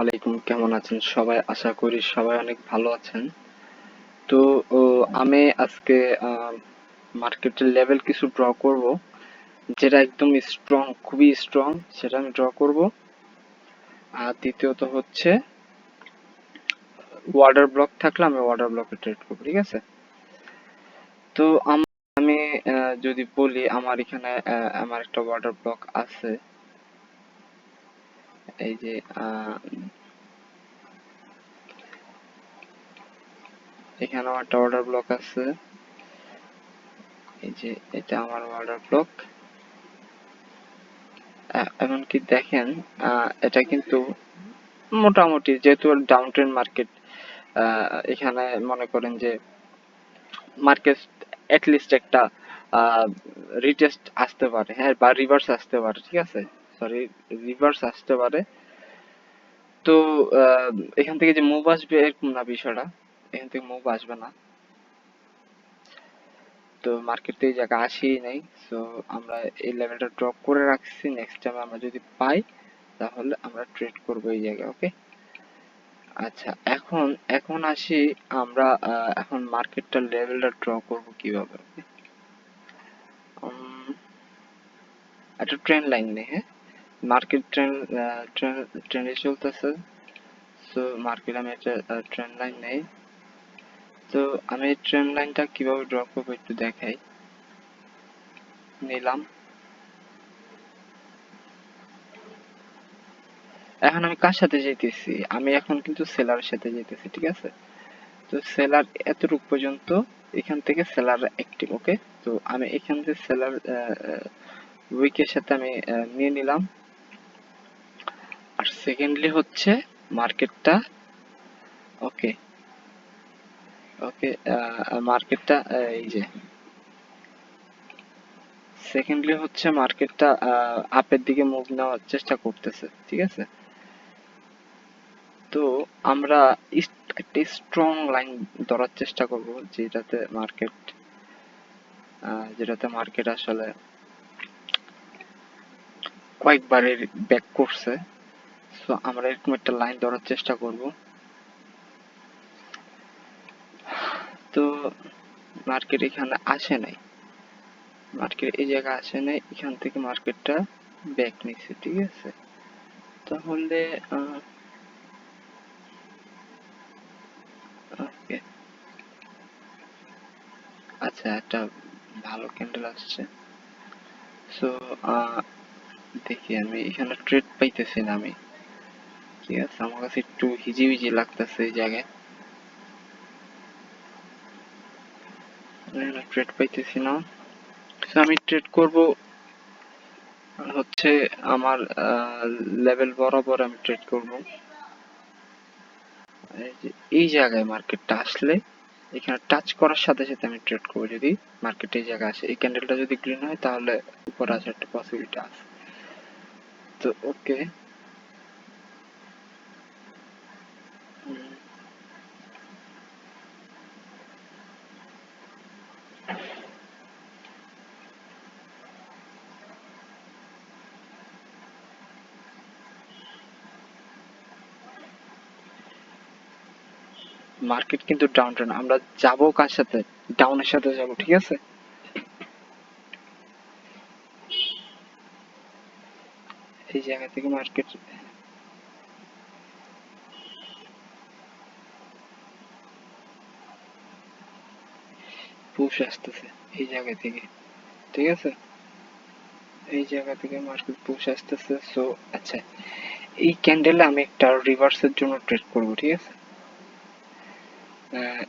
আলাইকুম, কেমন আছেন সবাই? আশা করি সবাই অনেক ভালো আছেন। তো আমি আজকে মার্কেটের লেভেল কিছু ড্র করব, যেটা একদম স্ট্রং খুবই স্ট্রং সেটা আমি ড্র করব। আর দ্বিতীয়ত হচ্ছে ওয়াটার ব্লক থাকলে আমি ওয়াটার ব্লকে ট্রেড করব, ঠিক আছে? তো, আমি যদি বলি, আমার এখানে আমার একটা ওয়াটার ব্লক আছে। এই যে এখানে আমার একটা ওয়াটার ব্লক আছে। এই যে, এটা আমার ওয়াটার ব্লক এমনকি দেখেন এটা কিন্তু মোটামুটি যেহেতু ডাউন ট্রেন মার্কেট এখানে মনে করেন যে মার্কেট অ্যাটলিস্ট একটা রিটেস্ট আসতে পারে হ্যাঁ বা রিভার্স আসতে পারে, ঠিক আছে? সরি রিভার্স আসতে পারে। তো এখান থেকে যে মুভ আসবে এরকম না বিষয়টা। এখান থেকে মুভ আসবে না। তো মার্কেটে এই জায়গা আসেই নাই। সো আমরা এই লেভেলটা ড্রপ করে রাখছি। নেক্সট টাইম আমরা যদি পাই, তাহলে আমরা ট্রেড করব এই জায়গায় ওকে আচ্ছা এখন এখন আসি আমরা এখন মার্কেটটার লেভেলটা ড্র করব কীভাবে একটা ট্রেন লাইন নেই হ্যাঁ? মার্কেট ট্রেন ট্রেন, ট্রেনে চলতেছে। সো মার্কেট আমি একটা ট্রেন লাইন নেই। তো আমি এই ট্রেন লাইনটা কীভাবে ড্র করব একটু দেখাই। নিলাম। এখন আমি কার সাথে যেতেছি আমি এখন কিন্তু সেলারের সাথে যেতেছি ঠিক আছে? তো সেলার এতটুকু পর্যন্ত এখান থেকে সেলার অ্যাক্টিভ ওকে? তো আমি এখান থেকে সেলার উইকের সাথে আমি নিয়ে নিলাম। আর সেকেন্ডলি হচ্ছে মার্কেটটা ওকে ওকে মার্কেটটা এই যে সেকেন্ডলি হচ্ছে মার্কেটটা আপের দিকে মুভ নেওয়ার চেষ্টা করতেছে, ঠিক আছে? তো আমরা একটা স্ট্রং লাইন ধরার চেষ্টা করব, যেটাতে মার্কেট যেটাতে মার্কেট আসলে কয়েকবারে ব্যাক করছে। সো আমরা এরকম একটা লাইন ধরার চেষ্টা করব। তো মার্কেট এখানে আসে নাই। মার্কেট এই জায়গায় আসে নাই, এখান থেকে মার্কেটটা ব্যাক নিচ্ছে ঠিক আছে? তাহলে আচ্ছা একটা ভালো ক্যান্ডেল আসছে। সো দেখি আমি, এখানে ট্রেড পাইতেছি না আমি। ঠিক আছে আমার কাছে একটু হিজিবিজি লাগতেছে এই জায়গায়। ট্রেড পাইতেছি না। আমি ট্রেড করব হচ্ছে আমার লেভেল বরাবর আমি ট্রেড করব। এই জায়গায় মার্কেটটা আসলে এখানে টাচ করার সাথে সাথে আমি ট্রেড করব। যদি মার্কেট এই জায়গায় আসে, এই ক্যান্ডেলটা যদি গ্রিন হয়, তাহলে উপরে আসার একটা পসিবিলিটি আছে। তো ওকে মার্কেট কিন্তু ডাউন ট্রেন আমরা যাব কার সাথে? ডাউনের সাথে যাব, ঠিক আছে? এই জায়গা থেকে মার্কেট পুশ আসতেছে এই জায়গা থেকে, ঠিক আছে? এই জায়গা থেকে মার্কেট পুশ আসতেছে সো আচ্ছা এই ক্যান্ডেলে আমি একটা রিভার্সের জন্য ট্রেড করব, ঠিক আছে?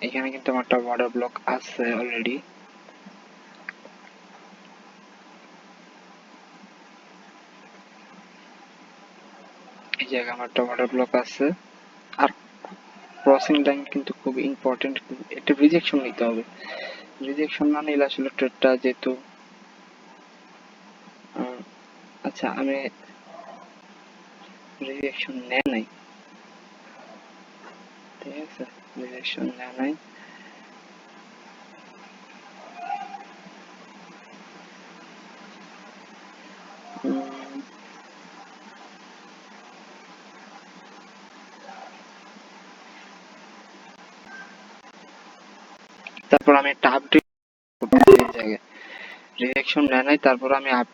এখানে কিন্তু আমার একটা ওয়াটার ব্লক আছে অলরেডি আমার একটা ওয়াটার ব্লক আছে। আর ক্রসিং লাইন কিন্তু খুব ইম্পর্টেন্ট একটা রিজেকশন নিতে হবে। রিজেকশন না নিলে আসলে ট্রেডটা যেহেতু আচ্ছা আমি রিজেকশন নেয় নাই। ডিরেকশন জানাই mm. তারপর আমি একটা আপডেট রিয়াকশন নেয় নাই, তারপর আমি আপ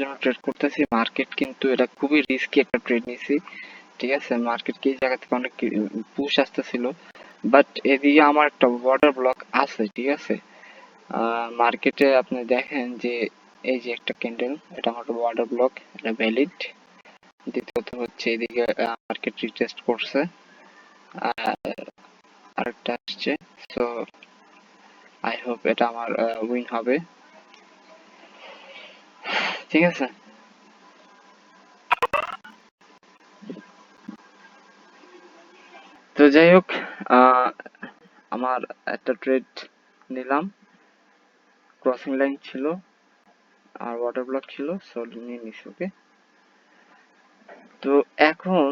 জন্য ট্রেড করতেছি। মার্কেট কিন্তু এটা খুবই রিস্কি একটা ট্রেড নিয়েছি ঠিক আছে? মার্কেট কি জায়গা থেকে অনেক পুশ আসতেছিল। বাট এদিকে আমার একটা ওয়াটার ব্লক আছে, ঠিক আছে? মার্কেটে আপনি দেখেন যে এই যে একটা ক্যান্ডেল এটা আমার ওয়াটার ব্লক এটা ভ্যালিড দ্বিতীয়ত হচ্ছে এদিকে মার্কেট রিটেস্ট করছে। আর আরেকটা আসছে। সো আই হোপ এটা আমার উইন হবে। ঠিক আছে? তো যাই হোক আমার একটা ট্রেড নিলাম। ক্রসিং লাইন ছিল, আর ওয়াটার ব্লক ছিল সো নিয়ে নিছি ওকে তো এখন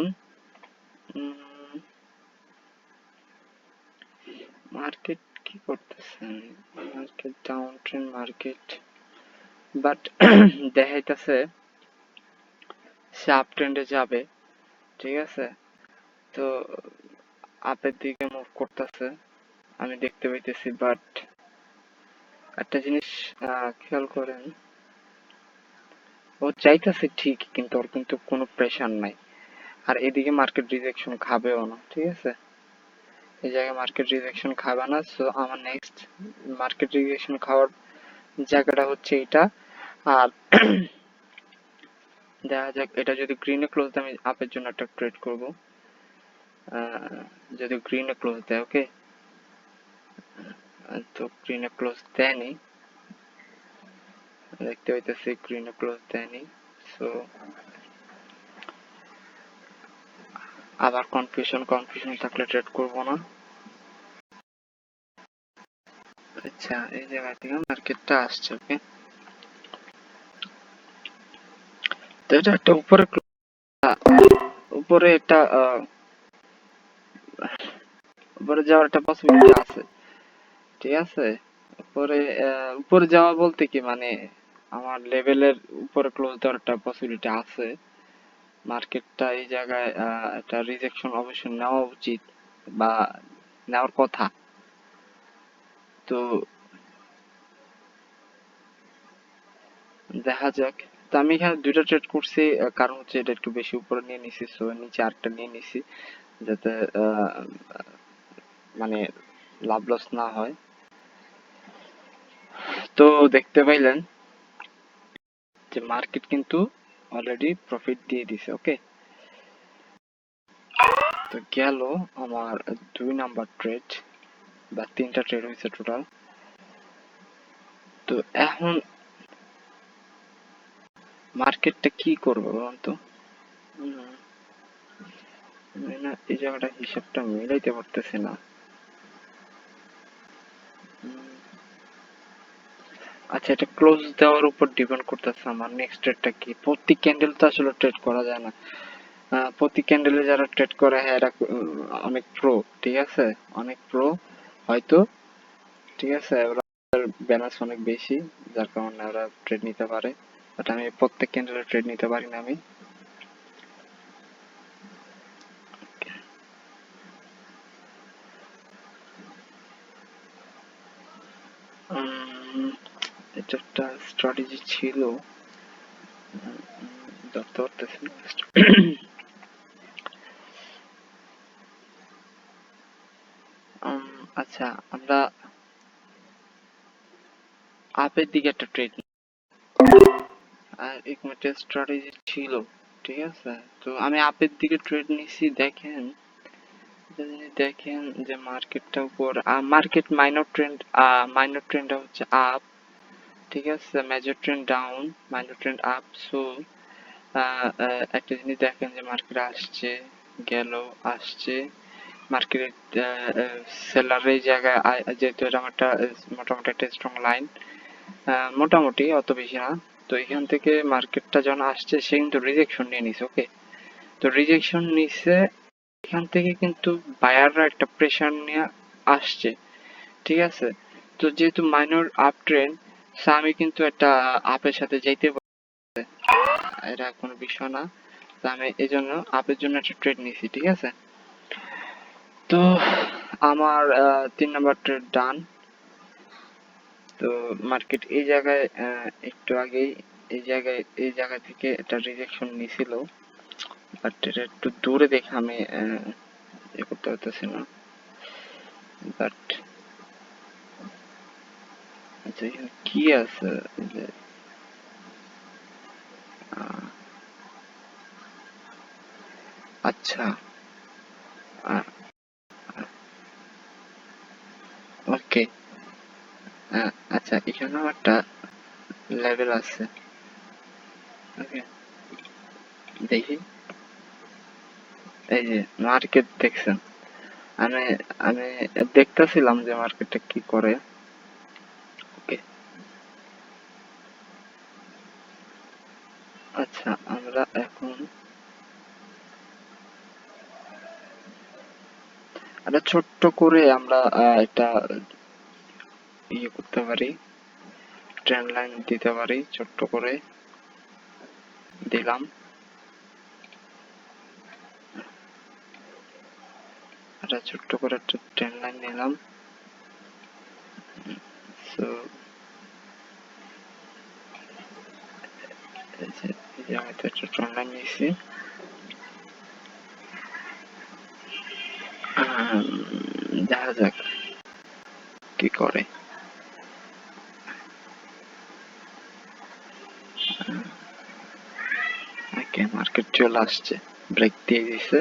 মার্কেট কি করতেছেন market down trend market but দেখাইতেছে সে আপ ট্রেন্ডে যাবে, ঠিক আছে? তো আপের দিকে মুভ করতেছে, আমি দেখতে পাইতেছি বাট একটা জিনিস খেয়াল করেন, ও চাইতেছে ঠিক, কিন্তু ওর কিন্তু কোনো প্রেশার নাই। আর এদিকে মার্কেট রিজেকশন খাবেও না, ঠিক আছে? এই জায়গায় মার্কেট রিজেকশন খাবে না সো আমার নেক্সট মার্কেট রিজেকশন খাওয়ার জায়গাটা হচ্ছে এটা। আর দেখা যাক, এটা যদি গ্রিনে ক্লোজ আমি আপের জন্য একটা ট্রেড করব। যদি গ্রিনে ক্লোজ দেয় ওকে তো গ্রিনে ক্লোজ দেয়নি। দেখতে পাইতেছি গ্রিনে ক্লোজ দেয়নি। সো আবার কনফিউশন কনফিউশন থাকলে ট্রেড করব না। আচ্ছা এই জায়গা থেকে মার্কেটটা আসছে ওকে তো এটা একটা উপরে উপরে এটা উপরে যাওয়ার একটা পসিবিলিটি আছে। ঠিক আছে? উপরে উপরে যাওয়া বলতে কি মানে আমার লেভেলের উপরে ক্লোজ একটা পসিবিলিটি আছে। মার্কেটটা এই জায়গায় একটা রিজেকশন অবশ্যই নেওয়া উচিত বা নেওয়ার কথা। তো দেখা যাক। তো আমি এখানে দুইটা ট্রেড করছি কারণ হচ্ছে এটা একটু বেশি উপরে নিয়ে নিছি সো নিচে আরেকটা নিয়ে নিছি, যাতে মানে লাভ লস না হয়। তো দেখতে পাইলেন যে মার্কেট কিন্তু অলরেডি প্রফিট দিয়ে দিছে ওকে তো গেল আমার দুই নাম্বার ট্রেড বা তিনটা ট্রেড হয়েছে টোটাল তো এখন মার্কেটটা কি করবে বলুন তো? এই জায়গাটা হিসাবটা মিলাইতে পারতেছি না। আচ্ছা এটা ক্লোজ দেওয়ার উপর ডিপেন্ড করতেছে আমার। নেক্সট ট্রেডটা কি? প্রতি ক্যান্ডেল তো আসলে ট্রেড করা যায় না। প্রতি ক্যান্ডেলে যারা ট্রেড করে হ্যাঁ এরা অনেক প্রো ঠিক আছে? অনেক প্রো হয়তো, ঠিক আছে? ওরা ব্যালেন্স অনেক বেশি, যার কারণে ওরা ট্রেড নিতে পারে। বাট আমি প্রত্যেক ক্যান্ডেলে ট্রেড নিতে পারি না আমি। একটা স্ট্র্যাটেজি ছিল আচ্ছা আমরা আপের দিকে একটা ট্রেড আর এক মিনিটের স্ট্র্যাটেজি ছিল, ঠিক আছে? তো আমি আপের দিকে ট্রেড নিছি, দেখেন। যদি দেখেন যে মার্কেটটা উপর মার্কেট মাইনর ট্রেন্ড মাইনর ট্রেন্ডটা হচ্ছে আপ ঠিক আছে major trend down minor trend up so একটা জিনিস দেখেন যে মার্কেট আসছে, গেল, আসছে। মার্কেট সেলারের এই জায়গায় যেহেতু এটা একটা মোটামুটি একটা স্ট্রং লাইন মোটামুটি, অত বেশি না। তো এখান থেকে মার্কেটটা যখন আসছে, সে কিন্তু রিজেকশন নিয়ে নিছে ওকে তো রিজেকশন নিছে, এখান থেকে কিন্তু বায়াররা একটা প্রেশার নিয়ে আসছে, ঠিক আছে? তো যেহেতু মাইনর আপ ট্রেন্ড আমি কিন্তু একটা আপের সাথে যাইতে এটা কোনো বিষয় না। আমি এই জন্য আপের জন্য একটা ট্রেড নিছি, ঠিক আছে? তো আমার তিন নাম্বার ট্রেড ডান। তো মার্কেট এই জায়গায় একটু আগেই এই জায়গায়, এই জায়গা থেকে একটা রিজেকশন নিছিল। বাট এটা একটু দূরে দেখে আমি ইয়ে করতে পারতেছি না। বাট এখানে কি আছে যে আচ্ছা ওকে আচ্ছা এখানেও একটা লেভেল আছে ওকে দেখি এই যে মার্কেট দেখছেন আমি আমি দেখতেছিলাম যে মার্কেটটা কি করে আচ্ছা আমরা এখন একটা ছোট্ট করে আমরা একটা ইয়ে করতে পারি ট্রেন লাইন দিতে পারি, ছোট্ট করে দিলাম। একটা ছোট্ট করে একটা ট্রেন লাইন নিলাম। সো ট্রেন লাইন নিয়েছি আম, দেখা যাক কি করে মার্কেট চলে আসছে ব্রেক দিয়ে দিছে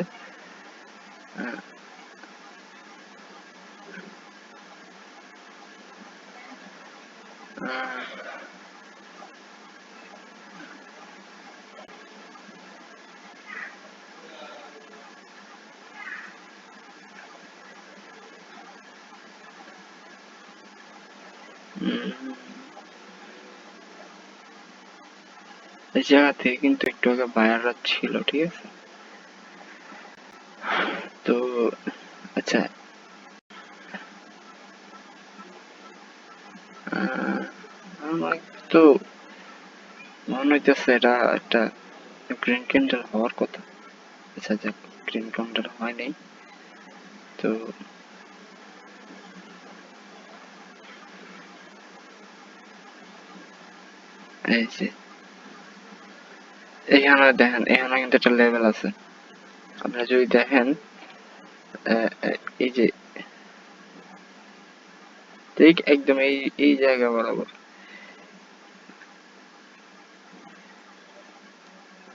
এই কিন্তু একটু আগে বায়াররা ছিল, ঠিক আছে? তো আচ্ছা। আমার তো, মনে হইতেছে এটা একটা গ্রিন ক্যান্ডেল হওয়ার কথা। আচ্ছা যাক গ্রিন ক্যান্ডেল হয় নাই তো এই এখানে দেখেন এখানে কিন্তু একটা লেভেল আছে। আপনারা যদি দেখেন এই যে, ঠিক একদম এই এই জায়গা বরাবর।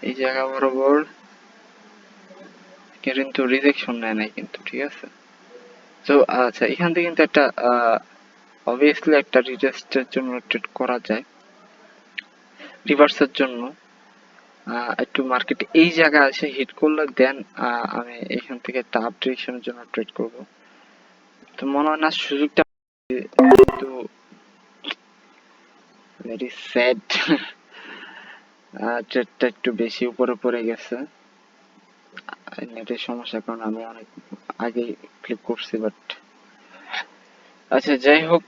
এই জায়গা বরাবর কিন্তু রিজেকশন নেয় নাই কিন্তু, ঠিক আছে? তো আচ্ছা এখান থেকে কিন্তু একটা অবভিয়াসলি একটা রিটেস্টের জন্য করা যায়। রিভার্সের জন্য একটু মার্কেটে এই জায়গায় এসে হিট করলে দেন আমি এখান থেকে একটা আপ ডিরেকশনের জন্য ট্রেড করব। তো মনে হয় না সুযোগটা কিন্তু ভেরি স্যাড ট্রেডটা একটু বেশি উপরে পড়ে গেছে। নেটের সমস্যার কারণে আমি অনেক আগেই ক্লিক করছি বাট আচ্ছা যাই হোক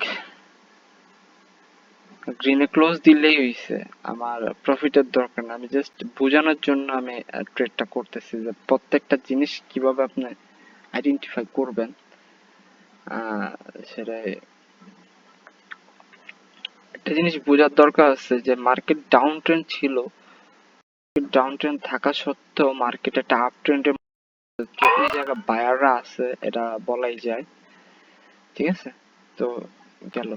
গ্রিনে ক্লোজ দিলেই হইছে। আমার প্রফিটের দরকার না আমি জাস্ট বোঝানোর জন্য আমি ট্রেডটা করতেছি যে প্রত্যেকটা জিনিস কীভাবে আপনি আইডেন্টিফাই করবেন। আহ, সেটা একটা জিনিস বোঝার দরকার আছে যে মার্কেট ডাউন ট্রেন্ড ছিল। ডাউন ট্রেন্ড থাকা সত্ত্বেও মার্কেট একটা আপ ট্রেন্ডের এই জায়গা বায়াররা আছে এটা বলাই যায়। ঠিক আছে? তো গেল।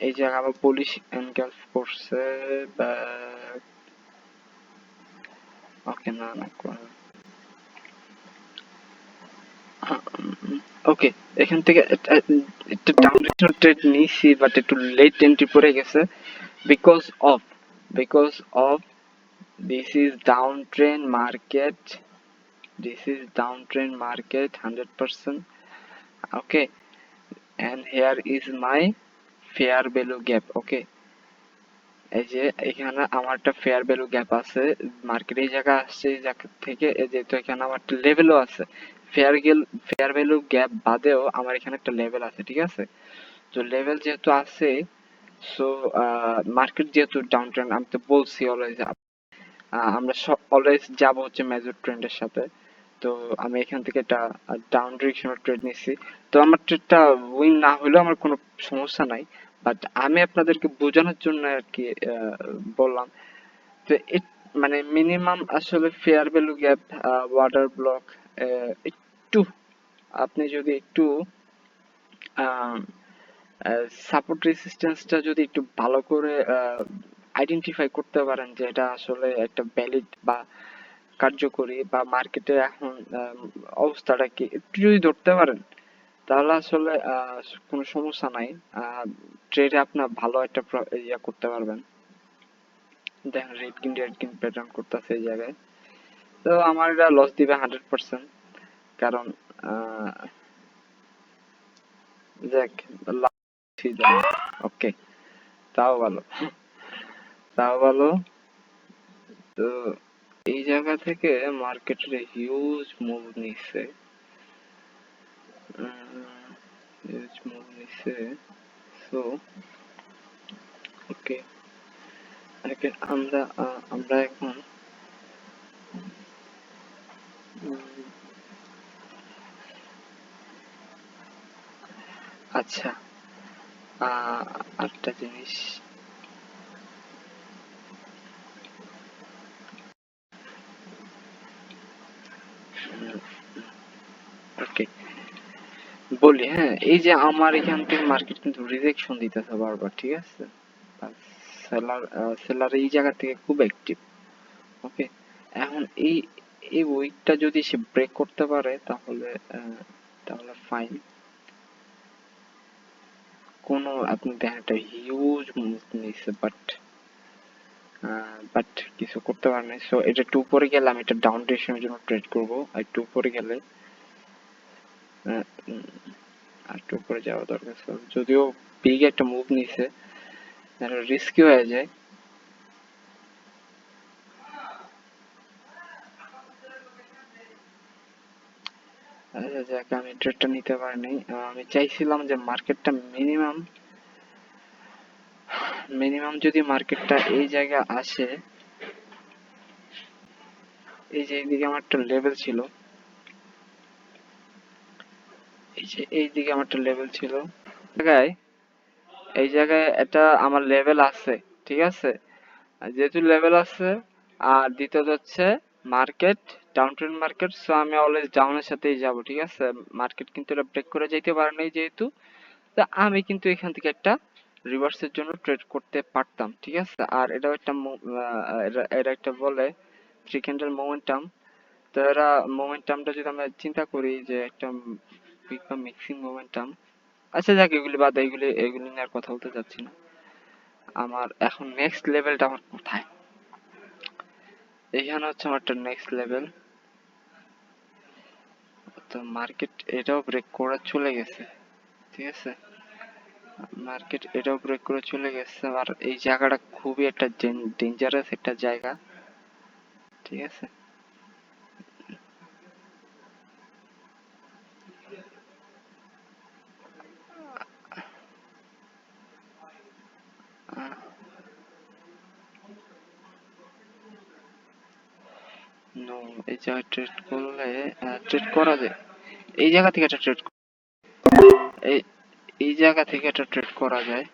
এই জায়গা আবার পুলিশ এনগালফ করছে ওকে, না না ওকে, এখান থেকে একটা ডাউন ট্রেড নিয়েছি বাট একটু লেট এন্ট্রি পড়ে গেছে। Because of because of okay and here is my fair value gap okay এই যে এখানে আমার একটা ফেয়ার ভ্যালু গ্যাপ আছে মার্কেট এই জায়গা আসছে, এই জায়গা থেকে, এই এখানে আমার একটা লেভেলও আছে। ফেয়ার গেল ফেয়ার ভ্যালু গ্যাপ বাদেও আমার এখানে একটা লেভেল আছে, ঠিক আছে? তো লেভেল যেহেতু আছে সো মার্কেট যেহেতু ডাউন ট্রেন্ড আমি তো বলছি অলওয়েজ আমরা অলওয়েজ যাব হচ্ছে মেজর ট্রেন্ডের সাথে। তো আমি এখান থেকে একটা ডাউন ডিরেকশনের ট্রেড নিচ্ছি তো আমার ট্রেডটা উইন না হলেও আমার কোনো সমস্যা নাই। বাট আমি আপনাদেরকে বোঝানোর জন্য আর কি বললাম তো মানে মিনিমাম আসলে fair value gap order block একটু, আপনি যদি একটু সাপোর্ট রেসিস্টেন্সটা যদি একটু ভালো করে আইডেন্টিফাই করতে পারেন যে এটা আসলে একটা ভ্যালিড বা কার্যকরী বা মার্কেটে এখন অবস্থাটা কি? একটু যদি ধরতে পারেন, তাহলে আসলে কোনো সমস্যা নাই। ট্রেডে আপনার ভালো একটা ইয়া করতে পারবেন। দেখেন রেড কিন রেড কিন প্যাটার্ন করতেছে এই জায়গায়। তো আমার এটা লস দিবে হান্ড্রেড পার্সেন্ট কারণ যাক ওকে তাও ভালো। তাও ভালো। তো এই জায়গা থেকে মার্কেটের হিউজ মুভ নিচ্ছে হিউজ মুভ নিচ্ছে সো ওকে আমরা আমরা এখন আচ্ছা আরেকটা জিনিস ওকে বলি হ্যাঁ এই যে আমার এখান থেকে মার্কেট কিন্তু রিজেকশন দিতেছে বারবার, ঠিক আছে? সেলার সেলার এই জায়গা থেকে খুব অ্যাক্টিভ ওকে এখন এই এই উইকটা যদি সে ব্রেক করতে পারে, তাহলে তাহলে ফাইন কোনো, আপনি দেখেন একটা হিউজ মুভ নিচ্ছে বাট বাট কিছু করতে পারে নাই সো এটা একটু উপরে গেলে আমি এটা ডাউন ডিরেকশনের জন্য ট্রেড করব। আর একটু উপরে গেলে একটু উপরে যাওয়া দরকার So, যদিও বিগ একটা মুভ নিছে রিস্কি হয়ে যায়। আচ্ছা যাক আমি ট্রেডটা নিতে পারিনি। আমি চাইছিলাম যে মার্কেটটা মিনিমাম মিনিমাম যদি মার্কেটটা এই জায়গায় আসে এই যে এইদিকে আমার একটা লেভেল ছিল এই যে এইদিকে আমার একটা লেভেল ছিল। জায়গায়, এই জায়গায় এটা আমার লেভেল আছে, ঠিক আছে? যেহেতু লেভেল আছে, আর দ্বিতীয়ত হচ্ছে market down trend market so আমি অলওয়েজ ডাউনের সাথেই যাব, ঠিক আছে? মার্কেট কিন্তু এটা ব্রেক করে যাইতে পারে নাই যেহেতু, তো আমি কিন্তু এখান থেকে একটা রিভার্সের জন্য ট্রেড করতে পারতাম, ঠিক আছে? আর এটাও একটা এটা- এটা একটা বলে থ্রি ক্যান্ডেল মোমেন্টাম তো এরা মোমেন্টামটা যদি আমরা চিন্তা করি যে একটা উইক বা মিক্সিং মোমেন্টাম আচ্ছা যাক, এগুলি বাদ, এগুলি এগুলি নিয়ে আর কথা বলতে চাচ্ছি না। আমার এখন নেক্সট লেভেলটা আমার কোথায়? এখানে হচ্ছে আমার একটা নেক্সট লেভেল তো মার্কেট এটাও ব্রেক করে চলে গেছে। ঠিক আছে? মার্কেট এটাও ব্রেক করে চলে গেছে। আর এই জায়গাটা খুবই একটা ডেঞ্জারাস একটা জায়গা। ঠিক আছে? জায়গায় ট্রেড করলে ট্রেড করা যায়। এই জায়গা থেকে একটা ট্রেড এই এই জায়গা থেকে একটা ট্রেড করা যায়।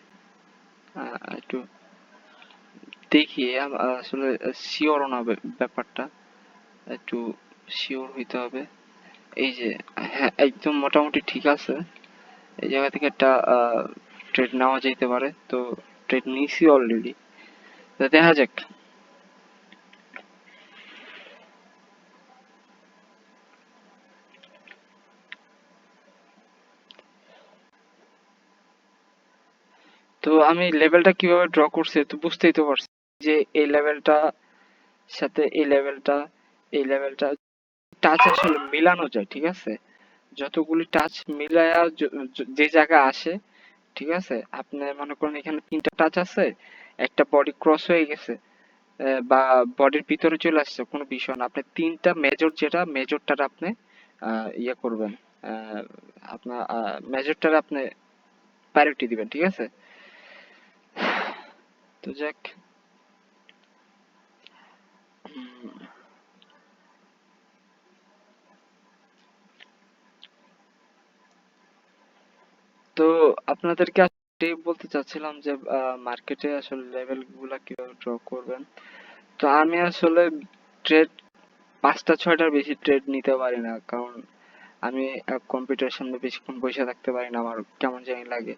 একটু দেখি আসলে শিওর না ব্যাপারটা। একটু শিওর হইতে হবে। এই যে হ্যাঁ একদম মোটামুটি ঠিক আছে। এই জায়গা থেকে একটা ট্রেড নেওয়া যেতে পারে। তো ট্রেড নিয়েছি অলরেডি দেখা যাক। তো আমি লেভেলটা কীভাবে ড্র করছি তো বুঝতেই তো পারছি যে এই লেভেলটা সাথে এই লেভেলটা এই লেভেলটা টাচ আসলে মিলানো যায়, ঠিক আছে? যতগুলি টাচ মিলায়া য- জায়গায় আসে, ঠিক আছে? আপনি মনে করেন এখানে তিনটা টাচ আছে, একটা বডি ক্রস হয়ে গেছে বা বডির ভিতরে চলে আসছে, কোনো বিষয় না। আপনি তিনটা মেজর যেটা মেজরটার আপনি ইয়ে করবেন আপনার মেজরটার আপনি প্রায়োরিটি দিবেন, ঠিক আছে? তো যাক। তো আপনাদেরকে বলতে চাচ্ছিলাম যে মার্কেটে আসলে লেভেলগুলা কীভাবে ড্র করবেন? তো আমি আসলে ট্রেড পাঁচটা, ছয়টার বেশি ট্রেড নিতে পারি না। কারণ আমি কম্পিউটারের সামনে বেশিক্ষণ বসে থাকতে পারি না। আমার কেমন জানি লাগে।